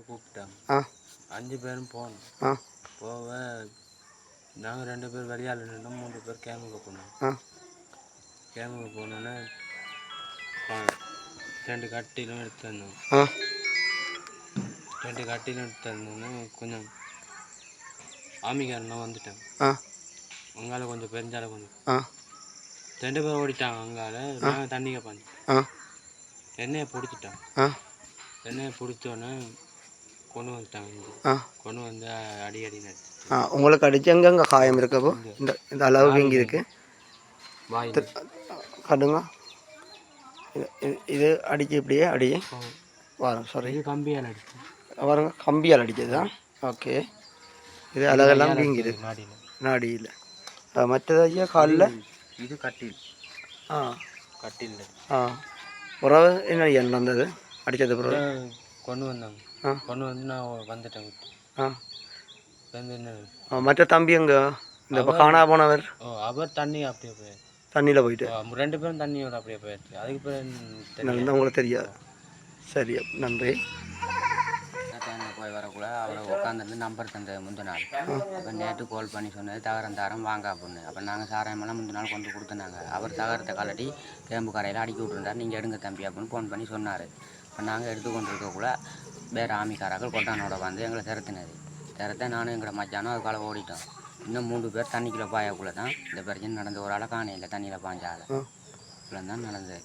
கூப்பிட்டாங்க ஆ. அஞ்சு பேரும் போனோம் ஆ. போக நாங்கள் ரெண்டு பேர் வெளியால் நின்றோம் மூணு பேர் கேமுக்கு போனோம் ஆ. கேமுக்கு போனோன்னே ரெண்டு கட்டிலும் எடுத்து வந்தோம். ஆ. ரெண்டு கட்டிலும் எடுத்து வந்தோன்னே கொஞ்சம் ஆமிக்காரன்லாம் வந்துட்டாங்க ஆ. அங்கால கொஞ்சம் பெருஞ்சால கொஞ்சம். ஆ. ரெண்டு பேர் ஓடிட்டாங்க அங்கால. தண்ணி கேட்பாங்க ஆ. எண்ணெயை பிடிச்சிட்டாங்க ஆ. எண்ணெயை பிடிச்சோன்னே கொண்டு வந்துட்டாங்க ஆ. கொண்டு வந்து அடி அடி நடிச்சு ஆ உங்களுக்கு அடிச்சு எங்கெங்க காயம் இருக்கப்போ இந்த இந்த அளவுக்கு இங்கே இருக்கு. வாய் இது- இது அடிச்சு இப்படியே அடியே வரும் சாரி இது கம்பியால் அடிச்சு பாருங்க கம்பியால் அடிச்சதா ஓகே. இது அழகெல்லாம் வீங்கிது. நாடியில் மற்றது ஐயா காலில்? இது கட்டில். ஆ. கட்டில். ஆ. உறவு என்ன ஐயா நடந்தது அடித்தது பிறகு? கொண்டு வந்தாங்க. ஆ. கொண்டு வந்து நான் வந்துட்டேன். ஆ. வந்து என்ன? ஆ, மற்ற தம்பி எங்க? இந்த காணா போனவர்? ஓ அவர் தண்ணி அப்படியே போயிடுச்சு தண்ணியில் போயிட்டு. ரெண்டு பேரும் தண்ணியோட அப்படியே போயிடுச்சு அதுக்கு பிறகு உங்களுக்கு தெரியாது. சரி நன்றி. போய் வரக்குள்ள அவரை உட்காந்துருந்து நம்பர் தந்த முந்தின நாள் அப்போ நேற்று கால் பண்ணி சொன்னது தகரம் தரம் வாங்க அப்படின்னு. அப்போ நாங்கள் சாராயமெல்லாம் முந்தின நாள் கொண்டு கொடுத்துனாங்க. அவர் தகரத்தை கலட்டி கேம்பு கரையில் அடிக்கி விட்டுருந்தார். நீங்கள் எடுங்க தம்பி அப்படின்னு ஃபோன் பண்ணி சொன்னார். இப்போ நாங்கள் எடுத்து கொண்டு இருக்கக்குள்ள வேறு ஆமிக்காராக்கள் கொட்டானோட வந்து எங்களை திறத்தினது திறத்த நானும் எங்களை மச்சானும் அதுக்கால ஓடிட்டோம். இன்னும் மூணு பேர் தண்ணிக்குள்ளே பாயக்குள்ளே தான் இந்த பிரச்சனை நடந்த. ஒரு ஆளை காணையில் தண்ணியில் பாஞ்சால இவ்வளோ தான் நடந்தது.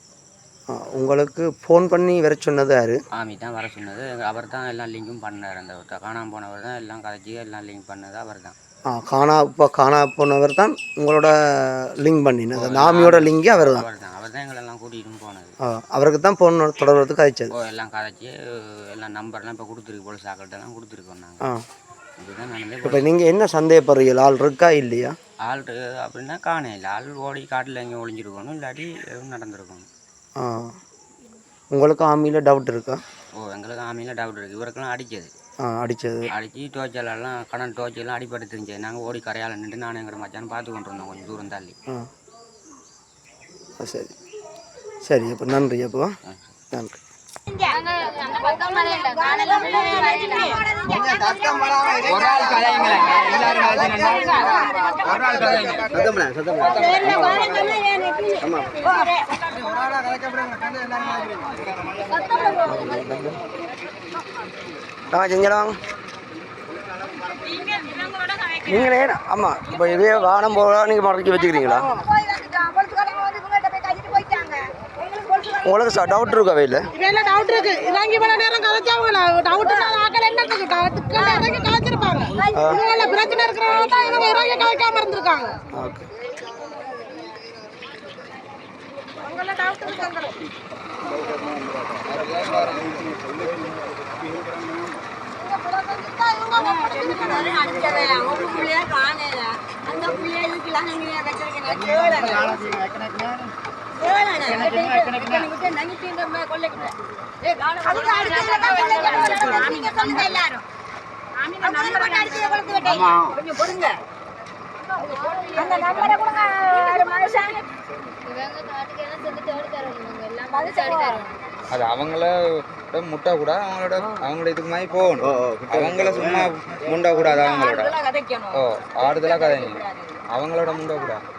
உங்களுக்கு ஃபோன் பண்ணி வர சொன்னது யாரு? ஆமி தான் வர சொன்னது. அவர் தான் எல்லாம் லிங்கும் பண்ணார் அந்த ஒருத்தர். காணாமல் போனவர் தான் எல்லாம் கதைச்சி எல்லாம் லிங்க் பண்ணது அவர் தான் ஆ காணா இப்போ காணா போனவர் தான் உங்களோட லிங்க் பண்ணினது. நாமியோட லிங்கே அவர் தான் அவர் தான் அவர் தான் எங்களெல்லாம் கூட்டிகிட்டு போனது. ஆ, அவருக்கு தான் ஃபோன் தொடர்றதுக்கு அழைச்சது. ஓ எல்லாம் கதைச்சி எல்லாம் நம்பர்லாம் இப்போ கொடுத்துருக்கு போலீஸ் ஆக்கள்கிட்டலாம் கொடுத்துருக்கோம் நாங்கள் ஆ. இதுதான் நடந்தது இப்போ நீங்கள் என்ன சந்தேகப்படுறீங்க ஆள் இருக்கா இல்லையா? ஆள் இருக்கு அப்படின்னா காணே இல்லை. ஆள் ஓடி காட்டில் எங்கே ஒளிஞ்சிருக்கணும் இல்லாட்டி எதுவும் நடந்திருக்கணும். ஆ. உங்களுக்கு ஆமியில் டவுட் இருக்கா? ஓ எங்களுக்கு ஆமையில் டவுட் இருக்குது இவருக்கெல்லாம் அடிச்சது. ஆ அடித்தது அடித்து டோச்சலெல்லாம் கடன் டோச்செல்லாம் அடிபட்டு தெரிஞ்சது நாங்கள் ஓடி கரையால் நின்று நானும் எங்கள் மச்சான் பார்த்து கொண்டு இருந்தோம். கொஞ்சம் தூரம் தள்ளி. ஆ. ஆ, சரி. சரி அப்போ நன்றி. அப்போ நன்றி. நான் செஞ்சலாம் நீங்களே ஆமாம் இப்போ இதே வானம் போக நீங்கள் மடக்கி வச்சுக்கிறீங்களா? உங்களுக்கு டவுட் இருக்கா வெயில் டவுட் இருக்கு? இறங்கி இவ்வளவு நேரம் கதைச்சாங்க டவுட் ஆக்கள் என்ன இருக்கு? இவங்க பிரச்சனை இருக்கிறவங்க தான் இவங்க இறங்கி கதைக்காம இருந்திருக்காங்க. ஓகே. அது அவங்கள முட்டை கூட அவங்களோட அவங்களோட இதுக்கு மாதிரி போகணும். அவங்கள சும்மா முண்டை கூடாது அவங்களோட. ஓ ஆறுதலாக கதைங்க அவங்களோட முண்டை கூட. ஆ,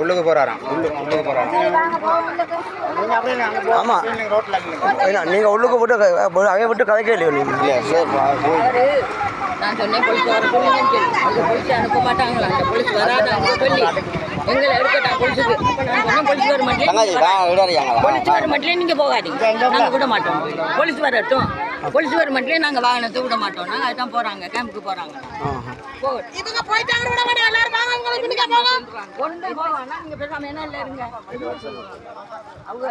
உள்ளுக்கு போறாராம். உள்ளு உள்ளுக்கு போறாராம். ஆமாம் இல்லை நீங்கள் உள்ளுக்கு போட்டு அவைய விட்டு கதைக்க இல்லையோ நீங்கள் நான் சொன்னேன் போலீஸ் வர சொல்லுங்கன்னு சொல்லி அந்த போலீஸ் அனுப்ப மாட்டாங்களா? அந்த போலீஸ் வராதாங்க சொல்லி. எங்களை எடுக்கட்டா போலீஸுக்கு. அப்ப நான் சொன்னேன் போலீஸ் வர மாட்டேன் போலீஸ் வர மாட்டேன் நீங்க போகாதீங்க. நாங்க விட மாட்டோம். போலீஸ் வரட்டும். போலீஸ் வர மாட்டேன் நாங்க வாகனத்தை விட மாட்டோம். நாங்க அதுதான் போறாங்க கேம்புக்கு போறாங்க. போகட்டும். இவங்க போயிட்டாங்க விட மாட்டேன். எல்லாரும் வாங்க உங்களுக்கு பிடிக்க போங்க. ஒன்று போவாங்க நீங்க பேசாம என்ன இல்லை இருங்க. அவங்க